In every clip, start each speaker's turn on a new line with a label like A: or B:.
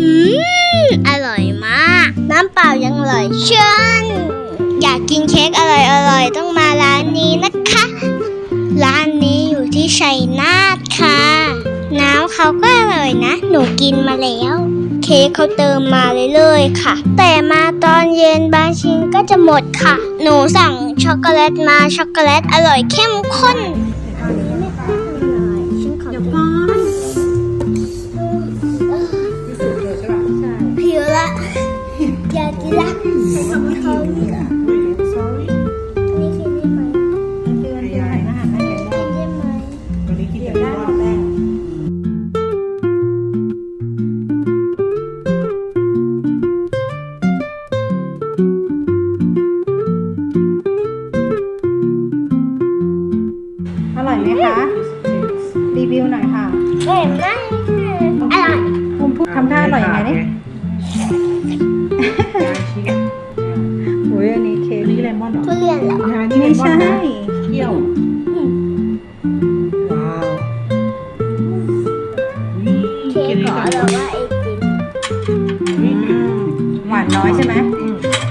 A: อืมอร่อยมาก น้ำเปล่ายังอร่อยเชิญอยากกินเค้กอร่อยอร่อยต้องมาร้านนี้นะคะ ร้านนี้อยู่ที่ชัยนาทค่ะ น้ำเขาก็อร่อยนะ หนูกินมาแล้ว เค้กเขาเติมมาเรื่อยๆค่ะ แต่มาตอนเย็นบางชิ้นก็จะหมดค่ะ หนูสั่งช็อกโกแลตมาช็อกโกแลตอร่อยเข้มข้น
B: อร่อยไหมคะ รีวิวหน่อยค่ะ
A: เห็นไหมอร่อย
B: ภูมิพูดทำท่าอร่อยยังไงนี่โมอนเหรอ
A: ทุเรียนเหรอ
B: ไม่ใช่
C: เที่ยวว้าว
A: เค้กเหรอหรือว่าไอติม
B: อืมหวานน้อยใช่ไหม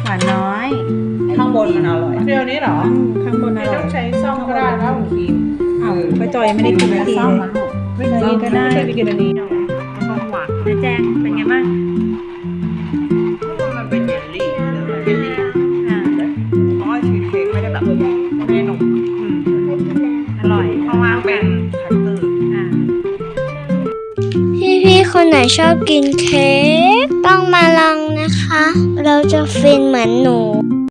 B: หวานน้อย
C: ข้างบนมันอร่อยเที่ยวนี้เหรอ
B: อืมข้างบนอ
C: ไม่
B: ร่
C: ต้
B: อ
C: อยงใช้ซ่อมก็ได้แล้วครีม
B: อ้าวป้าจอยไม่ได้กินนาที
C: ซ่อม
B: เล
C: มัน
B: ย
C: ลูก
B: ไม่เคยก็ได้
C: เคยไปกินอันนี้ความหวาน
B: แม่แจงเป็นไงบ้าง
C: แบบไม่ได้หนุ่มอืม
B: อร่อย
C: ข้างล่างเป็นคัตเตอร์
B: อ่า
A: พี่ๆคนไหนชอบกินเค้กต้องมาลองนะคะ เราจะฟินเหมือนหนู